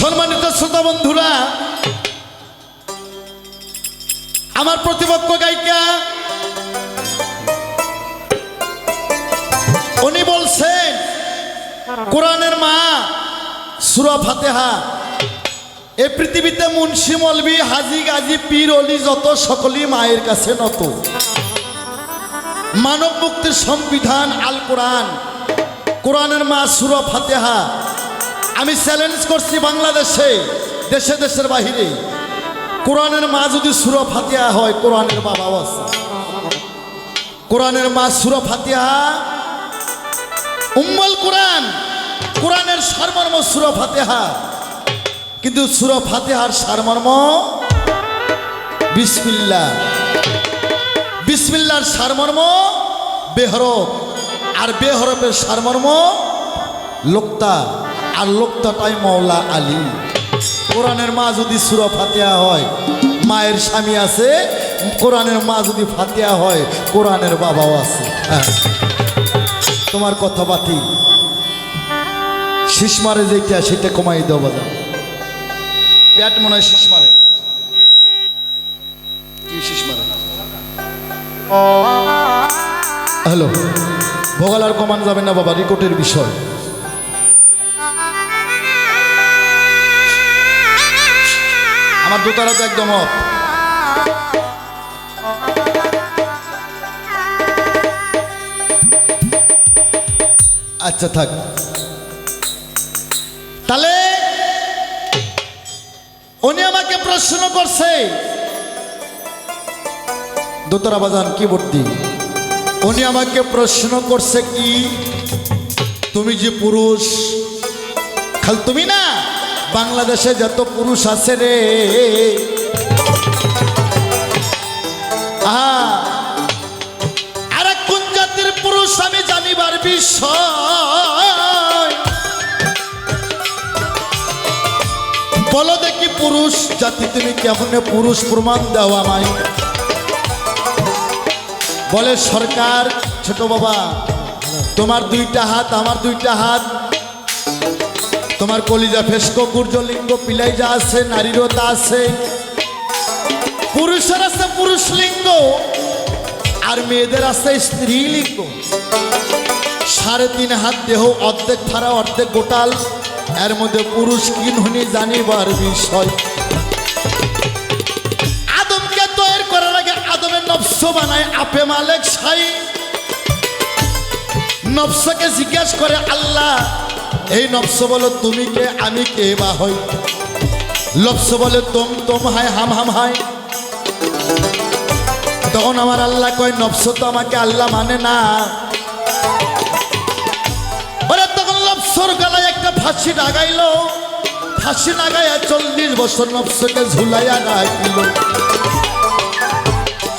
সম্মানিত শ্রোতা বন্ধুরা, আমার প্রতিপক্ষ গায়িকা, উনি বলছেন, কোরআনের মা, সুরা ফাতেহা। এ পৃথিবীতে মুন্সি, মলবি, হাজি, গাজী, পীর, অলি, যত সকলেই মায়ের কাছে নত। মানব মুক্তির সংবিধান আল কোরআন কোরআনের মা, সুরা ফাতেহা। আমি চ্যালেঞ্জ করছি বাংলাদেশে, দেশে, দেশের বাহিরে। কোরআনের মা যদি সুরা ফাতিহা হয়, কোরআনের বাবাও আছে। কোরআনের মা সুরা ফাতিহা, উম্মল কোরআন, কোরআনের সারমর্ম সুরা ফাতেহা। কিন্তু সুরা ফাতেহার সারমর্ম বিসমিল্লা বিসমিল্লার সারমর্ম বেহরফ। আর বেহরফের সারমর্ম লোকতা আর লোকতাটাই মৌলা আলী। কোরআনের মা যদি সুরা ফাতেহা হয়, মায়ের স্বামী আছে, কোরআনের মা যদি ফাতিয়া হয়, কোরআনের বাবাও আছে। হ্যাঁ। তোমার কথা বাতিল। শীষ মারে যেটা সেটা কমাই দেওয়া পেট মনে হয় শীষ মারে। মারে? হ্যালো। ভোগাল আর কমান যাবে না বাবা রেকর্ডের বিষয়। আমার দোতারা তো একদম অফ। আচ্ছা থাক। তাহলে উনি আমাকে প্রশ্ন করছে দোতরা বাজান কি ভর্তি উনি আমাকে প্রশ্ন করছে কি, তুমি যে পুরুষ খাল তুমি না বাংলাদেশে যত পুরুষ আছে রে। আর কোন জাতির পুরুষ আমি জানিবার বিষয়? বলো দেখি পুরুষ জাতি, তুমি কেমন পুরুষ প্রমাণ দাও আমায়? বলে, সরকার, ছোট বাবা, তোমার দুইটা হাত, আমার দুইটা হাত। তোমার কলিজা ফেস্কো গুর্জলিঙ্গ পিলাই যা আছে, নারীরও তা আছে। পুরুষের আছে পুরুষ লিঙ্গ আর মেয়েদের আছে স্ত্রী লিঙ্গ সাড়ে তিন হাত দেহ, অর্ধেক ফাড়া অর্ধেক গোটাল। এর মধ্যে পুরুষ কিনহনি জানিবার বিষয়। আদমকে তৈরি করার আগে আদমের নফস বানায় আপে মালেক সাই। নফসকে জিজ্ঞেস করে আল্লাহ এই নফস বলো, তুমি কে, আমি কে বা হই? লফস বলে, তোম তোম হায়, হাম হাম, হায়। তখন আমার আল্লাহ কয় নফস তো আমাকে আল্লাহ মানে না। তখন লফসর গলায় একটা ফাঁসি লাগাইলো ফাঁসি লাগাইয়া চল্লিশ বছর নফসকে ঝুলাইয়া রাখিল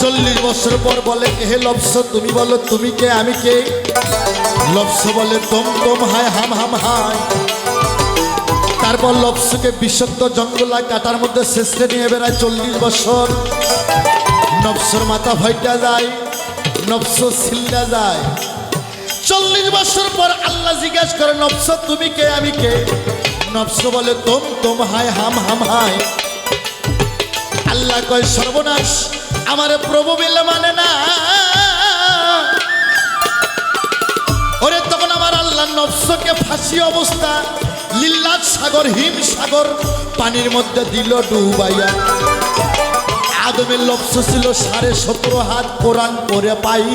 চল্লিশ বছর পর বলে হে লফস তুমি বলো, তুমি কে? আমি কে? লফস বলে তোম তোম হায়, হাম হাম, হায়। তারপর লফসকে বিষাক্ত জঙ্গলা কাটার মধ্যে শেষে নিয়ে বেড়ায় চল্লিশ বছর। নফসর মাথা ভয়টা যায় নফস সিল্লা যায়। চল্লিশ বছর পর আল্লাহ জিজ্ঞাসা করে নফস তুমি কে? আমি কে? নফস বলে তোম তোম হায়, হাম হাম, হায়। আল্লাহ কয়, সর্বনাশ। আমার প্রভু বিলে মানে না। ওরে, তখন আমার আল্লাহ নফসকে ফাঁসি অবস্থা লিল্লাত সাগর, হিম সাগর পানির মধ্যে দিল ডুবাইয়া। আদমের লক্ষ ছিল সাড়ে সতেরো হাত কোরআন করে পাই।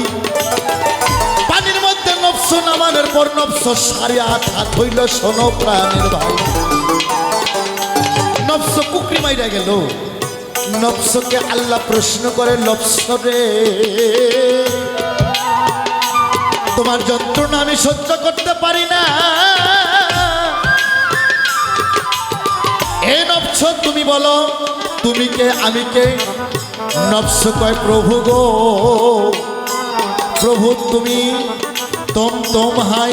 পানির মধ্যে নফস নামানোর পর নফস সাড়ে আট হাত হইল শোনো প্রাণের ভাই। নফস কুকরি মাইরা গেল। নফসকে আল্লাহ প্রশ্ন করে, নফস রে তোমার যন্ত্রণা আমি সহ্য করতে পারি না। এ নফস, তুমি বলো, তুমি কে, আমি কে? নফস কয়, প্রভু গো। প্রভু, তুমি তোম তোম হাই,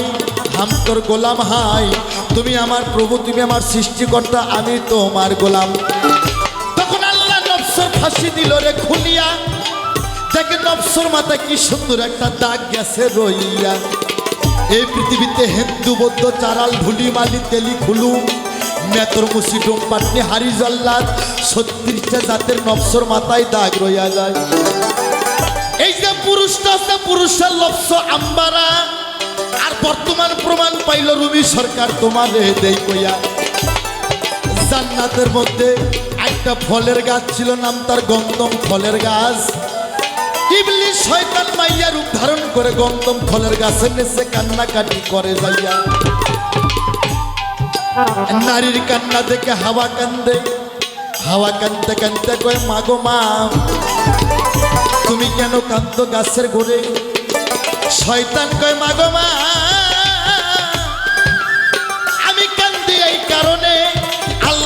হাম তোর গোলাম হাই। তুমি আমার প্রভু, তুমি আমার সৃষ্টিকর্তা, আমি তোমার গোলাম। ফাঁসি দিল রে খুলিয়া দেখে নফসর মাথায় কি সুন্দর একটা দাগ গেছে রইয়া। এই পৃথিবীতে হিন্দু, বৌদ্ধ, চারাল, ধুলি, মালি, তেলি, খুলু মেতর মুসি, ডোম, পাটনি হারি জল্লাদ, ছত্রিশটা জাতের নফসর মাথায় দাগ রইয়া যায়। এই যে পুরুষটা আছে, পুরুষের লক্ষ্য আম্বারা, আর বর্তমান প্রমাণ পাইল রুবি সরকার তোমার দেই কইয়া। জান্নাতের মধ্যে একটা ফলের গাছ ছিল নাম তার গন্ধম ফলের গাছ। ইবলিশ শয়তান মাইয়া রূপ ধারণ করে ফলের কান্নাকাটি করে যাইয়া। নারীর কান্না দেখে হাওয়া কান্দে, হাওয়া কান্দতে কান্দতে কয় মাগো মা, তুমি কেন কান্ত গাছের গোড়ে? শয়তান কয় মাগো মা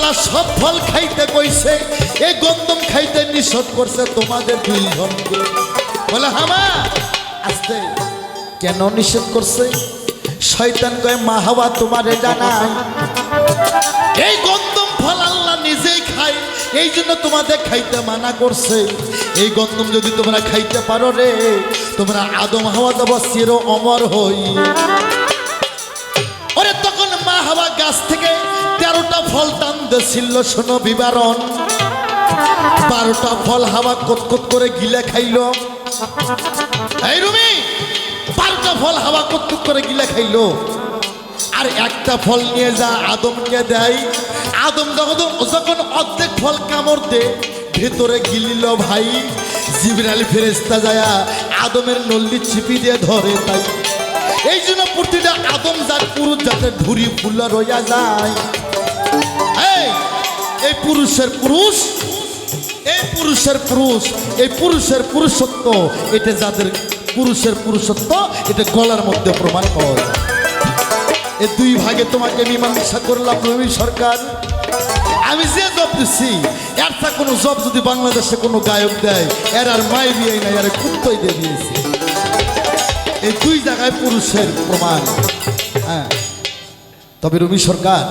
আল্লাহ সব ফল খাইতে কইছে এই গন্দম খাইতে নিষেধ করছে তোমাদের দুই জনকে বলে, হামা, আস্তে, কেন নিষেধ করছে? শয়তান কয়, মা হাওয়া তোমারে জানাই। এই গন্দম ফল আল্লাহ নিজেই খায়, এই জন্য তোমাদের খাইতে মানা করছে। এই গন্দম যদি তোমরা খাইতে পারো রে, তোমরা আদম হাওয়া দেব চির অমর হই। ওরে তখন মা হাওয়া গাছ থেকে তেরোটা ফল টান দিছিল শোনো বিবরণ। বারোটা ফল হাওয়া কতকত করে গিলে খাইল। এই রুমি, বারোটা ফল হাওয়া কতকত করে গিলে খাইলো। আর একটা ফল নিয়ে যা আদম আদমকে দেয়। আদম যখন যখন অর্ধেক ফল কামড় দে, ভেতরে গিলিল ভাই। জিবরাল ফেরেস্তা যায়া আদমের নল্লি চিপি দিয়ে ধরে তাই। এই জন্য প্রতিটা আদম যার পুরুষ যাতে ঢুরি ফুল্লা রইয়া যায়। এই পুরুষের পুরুষ, এই পুরুষের পুরুষ, এই পুরুষের পুরুষত্ব, এটা যাদের পুরুষের পুরুষত্ব, এটা গলার মধ্যে প্রমাণ পাওয়া যায় এ দুই ভাগে তোমাকে মীমাংসা করলাম, রবি সরকার। আমি যে জব দিচ্ছি তা কোনো জব যদি বাংলাদেশে কোনো গায়ক দেয়, এর আর মাই বিয়ে নাই আর কুত্তই দিয়ে দিয়েছে। এই দুই জায়গায় পুরুষের প্রমাণ। হ্যাঁ। তবে রবি সরকার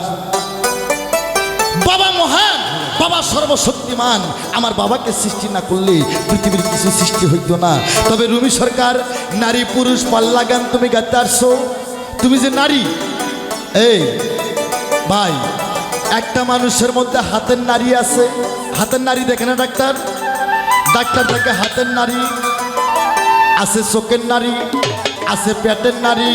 বাবা সর্বশক্তিমান। আমার বাবাকে সৃষ্টি না করলে পৃথিবীর কিছু সৃষ্টি হইতো না। তবে রুমি সরকার, নারী, পুরুষ পাল্লা গান তুমি গাইতে আসছো? তুমি যে নারী, এই, ভাই, একটা মানুষের মধ্যে হাতের নারী আছে। হাতের নারী দেখে না ডাক্তার? ডাক্তার দেখে হাতের নারী, আছে চোখের নারী, আছে পেটের নারী।